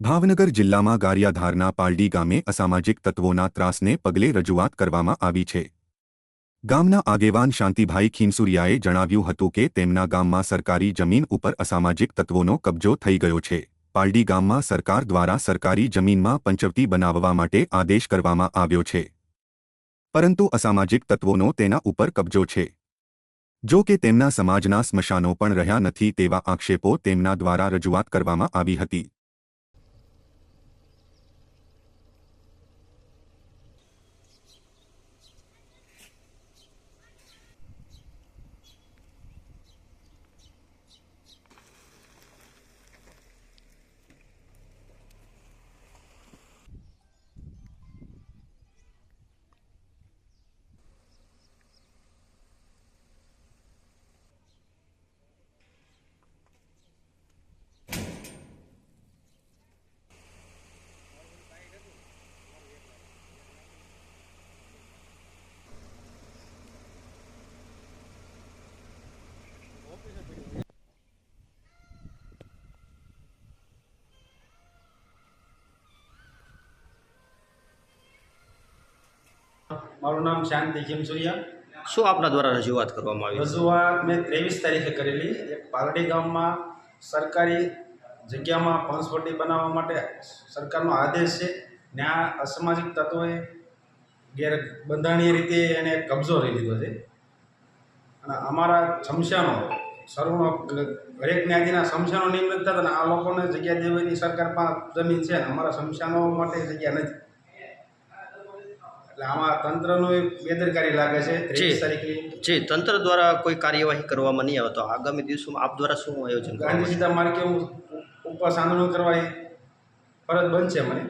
ભાવનગર જિલ્લામાં ગારિયાધારના પાલડી ગામે અસામાજિક તત્વોના ત્રાસને પગલે રજૂઆત કરવામાં આવી છે. ગામના આગેવાન શાંતિભાઈ ખીમસુરિયાએ જણાવ્યું હતું કે તેમના ગામમાં સરકારી જમીન ઉપર અસામાજિક તત્વોનો કબજો થઈ ગયો છે. પાલડી ગામમાં સરકાર દ્વારા સરકારી જમીનમાં પંચવટી બનાવવા માટે આદેશ કરવામાં આવ્યો છે. પરંતુ અસામાજિક તત્વોનો તેના ઉપર કબજો છે. જો કે તેમના સમાજના સ્મશાનો પણ રહ્યા નથી તેવા આક્ષેપો તેમના દ્વારા રજૂઆત કરવામાં આવી હતી. મારું નામ શાંતિ ખીમસુરિયા શું આપના દ્વારા રજૂઆત કરવામાં આવી? રજૂઆત મેં ત્રેવીસ તારીખે કરેલી. એક પાલડી ગામમાં સરકારી જગ્યામાં પંચવટી બનાવવા માટે સરકારનો આદેશ છે. ત્યાં અસામાજિક તત્વોએ ગેર બંધારણીય રીતે એને કબજો લઈ લીધો છે. અને અમારા શમશાનો સર્વનો દરેક જ્ઞાતિના શમશાનો નિયમ નથી થતા અને આ લોકોને જગ્યા દેવાની સરકાર પાસે જમીન છે અને અમારા શમશાનો માટે જગ્યા નથી. એટલે આમાં તંત્રનો એક બેદરકારી લાગે છે ત્રેવીસ તારીખે. જે તંત્ર દ્વારા કોઈ કાર્યવાહી કરવામાં નહીં આવે તો આગામી દિવસોમાં આપ દ્વારા શું આયોજન ગાંધી સીતા માર્ગે હું ઉપવાસ આંદોલન કરવા એ ફરજ બનશે મને.